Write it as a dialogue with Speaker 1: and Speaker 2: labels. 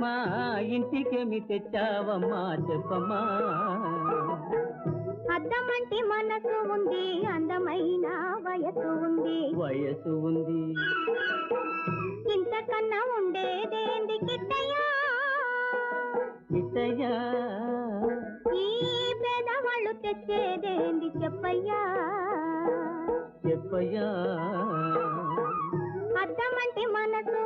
Speaker 1: మా ఇంటికేమి తెచ్చావమ్మా చెప్పమ్మా.
Speaker 2: అద్దమంటి మనసు ఉంది అందమైన వయసు ఉంది.
Speaker 1: వయసు ఉంది.
Speaker 2: ఇంతకన్నా ఉండేదేంది కిట్టయ్యా?
Speaker 1: ఇతయా
Speaker 2: ఈ పేదవాళ్ళు తెచ్చేదేంది చెప్పయ్యా?
Speaker 1: చెప్పయా
Speaker 2: అద్దమంటి మనసు ఉంది అందమైన